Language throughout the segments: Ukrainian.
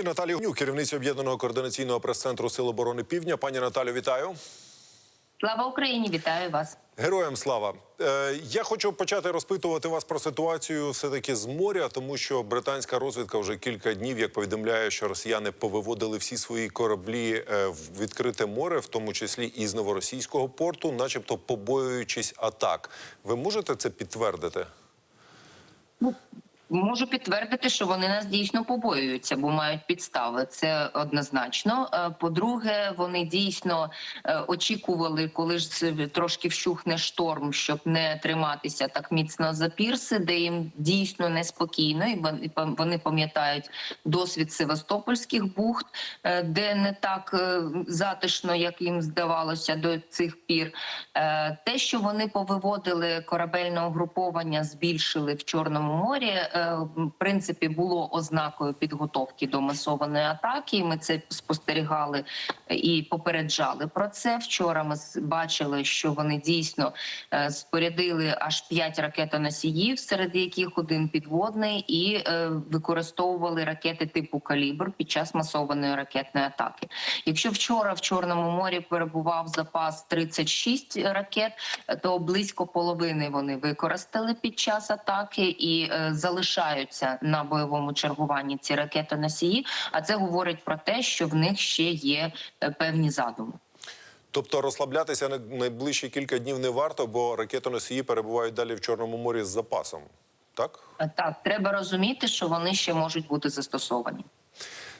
І Наталія Гнюк, керівниця об'єднаного координаційного прес-центру Сил оборони Півдня. Пані Наталю, вітаю. Слава Україні! Вітаю вас. Героям слава. Е, я хочу почати розпитувати вас про ситуацію все-таки з моря, тому що британська розвідка вже кілька днів як повідомляє, що росіяни повиводили всі свої кораблі е, в відкрите море, в тому числі і з новоросійського порту, начебто побоюючись атак. Ви можете це підтвердити? Можу підтвердити, що вони нас дійсно побоюються, бо мають підстави. Це однозначно. Е, По-друге, вони дійсно е, очікували, коли ж трошки вщухне шторм, щоб не триматися так міцно за пірси, де їм дійсно неспокійно, і вон- вони пам'ятають досвід севастопольських бухт, е, де не так затишно, як їм здавалося до цих пір. Те, що вони повиводили корабельне угруповання, збільшили в Чорному морі, в принципі, було ознакою підготовки до масованої атаки. Ми це спостерігали і попереджали про це. Вчора ми бачили, що вони дійсно е, спорядили аж п'ять ракетоносіїв, серед яких один підводний, і е, використовували ракети типу калібр під час масованої ракетної атаки. Якщо вчора в Чорному морі перебував запас 36 ракет, то близько половини вони використали під час атаки і е, залишаються на бойовому чергуванні ці ракетоносії. А це говорить про те, що в них ще є е, певні задуми. Тобто розслаблятися на найближчі кілька днів не варто, бо ракетоносії перебувають далі в Чорному морі з запасом. Так? Е, Так, треба розуміти, що вони ще можуть бути застосовані.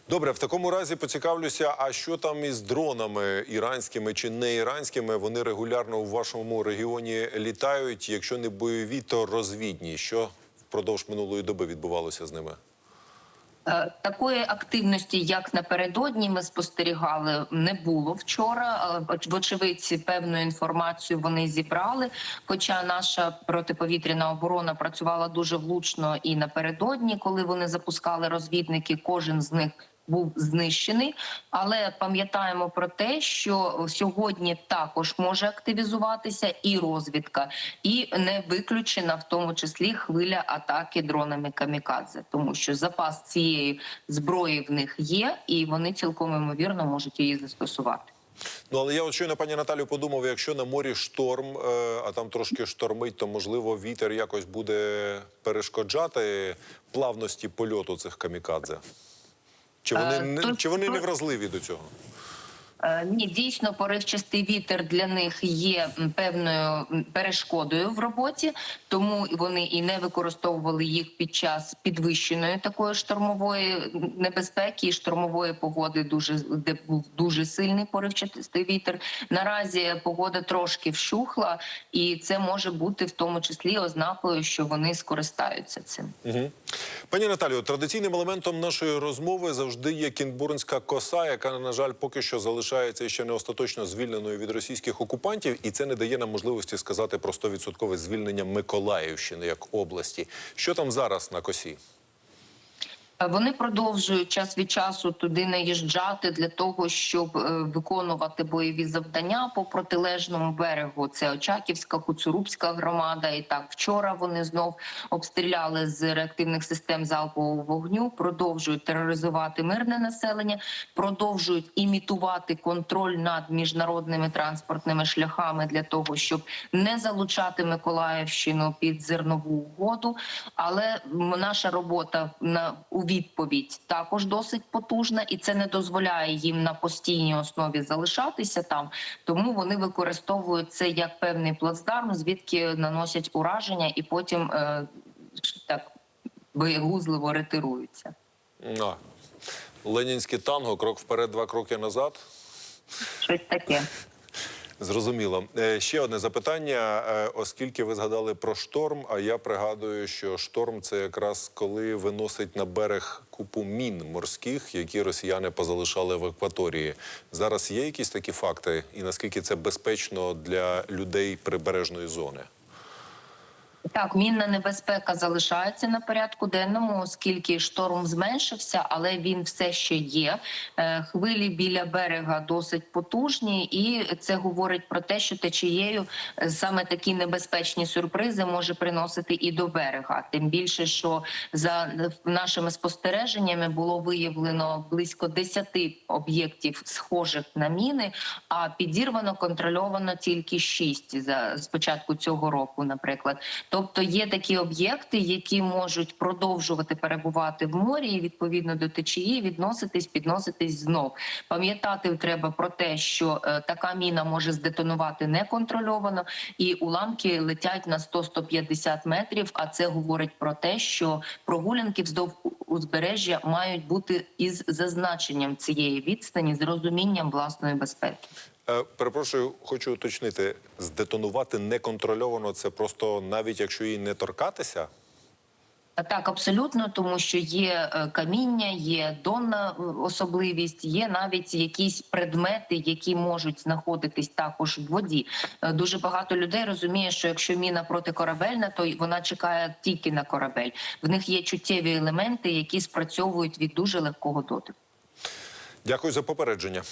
Добре, в такому разі поцікавлюся, а що там із дронами іранськими чи не іранськими? Вони регулярно у вашому регіоні літають. Якщо не бойові, то розвідні. Що впродовж минулої доби відбувалося з ними? Е, Такої активності, як напередодні, ми спостерігали, не було вчора. Е, Вочевидь, певну інформацію вони зібрали. Хоча наша протиповітряна оборона працювала дуже влучно і напередодні, коли вони запускали розвідники, кожен з них. Був знищений, але пам'ятаємо про те, що сьогодні також може активізуватися і розвідка, і не виключена в тому числі хвиля атаки дронами камікадзе, тому що запас цієї зброї в них є, і вони цілком ймовірно можуть її застосувати. Ну але я от щойно, пані Наталю, подумав, якщо на морі шторм, е, а там трошки штормить, то можливо вітер якось буде перешкоджати плавності польоту цих камікадзе. Чи вони, Е, не, чи вони не вразливі до цього? Е, Ні, дійсно, поривчастий вітер для них є певною перешкодою в роботі, тому вони і не використовували їх під час підвищеної такої штормової небезпеки і штормової погоди, дуже де був дуже сильний поривчастий вітер. Наразі погода трошки вщухла, і це може бути в тому числі ознакою, що вони скористаються цим. Угу. Пані Наталію, традиційним елементом нашої розмови завжди є кінбурнська коса, яка, на жаль, поки що залишається ще не остаточно звільненою від російських окупантів, і це не дає нам можливості сказати про 100% звільнення Миколаївщини як області. Що там зараз на косі? Е, Вони продовжують час від часу туди наїжджати для того, щоб е, виконувати бойові завдання по протилежному берегу. Це Очаківська, Куцурубська громада. І так вчора вони знов обстріляли з реактивних систем залпового вогню, продовжують тероризувати мирне населення, продовжують імітувати контроль над міжнародними транспортними шляхами для того, щоб не залучати Миколаївщину під зернову угоду. Але наша робота на у відповідь також досить потужна, і це не дозволяє їм на постійній основі залишатися там. Тому вони використовують це як певний плацдарм, звідки наносять ураження, і потім е, так боєгузливо ретируються. А, Ленінське танго, крок вперед, два кроки назад. Щось таке. Зрозуміло. Е, Ще одне запитання. Е, Оскільки ви згадали про шторм, а я пригадую, що шторм це якраз коли виносить на берег купу мін морських, які росіяни позалишали в акваторії. Зараз є якісь такі факти, і наскільки це безпечно для людей прибережної зони? Так, мінна небезпека залишається на порядку денному, оскільки шторм зменшився, але він все ще є. Е, Хвилі біля берега досить потужні, і це говорить про те, що течією е, саме такі небезпечні сюрпризи може приносити і до берега. Тим більше, що за нашими спостереженнями було виявлено близько 10 об'єктів, схожих на міни, а підірвано контрольовано тільки 6 за з початку цього року, наприклад. Тобто є такі об'єкти, які можуть продовжувати перебувати в морі і відповідно до течії відноситись, підноситись знов. Пам'ятати треба про те, що е, така міна може здетонувати неконтрольовано, і уламки летять на 100-150 метрів. А це говорить про те, що прогулянки вздовж узбережжя мають бути із зазначенням цієї відстані, з розумінням власної безпеки. Е, Перепрошую, хочу уточнити: здетонувати неконтрольовано це просто навіть якщо її не торкатися. Так, абсолютно, тому що є е, каміння, є донна е, особливість, є навіть якісь предмети, які можуть знаходитись також в воді. Е, Дуже багато людей розуміє, що якщо міна протикорабельна, то вона чекає тільки на корабель. В них є чуттєві елементи, які спрацьовують від дуже легкого дотику. Дякую за попередження.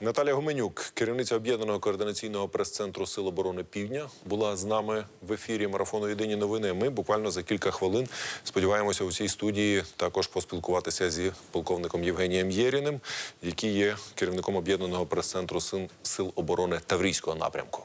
Наталя Гуменюк, керівниця об'єднаного координаційного прес-центру Сил оборони Півдня, була з нами в ефірі марафону Єдині новини. Ми буквально за кілька хвилин сподіваємося у цій студії також поспілкуватися зі полковником Євгенієм Єріним, який є керівником об'єднаного прес-центру Сил- оборони Таврійського напрямку.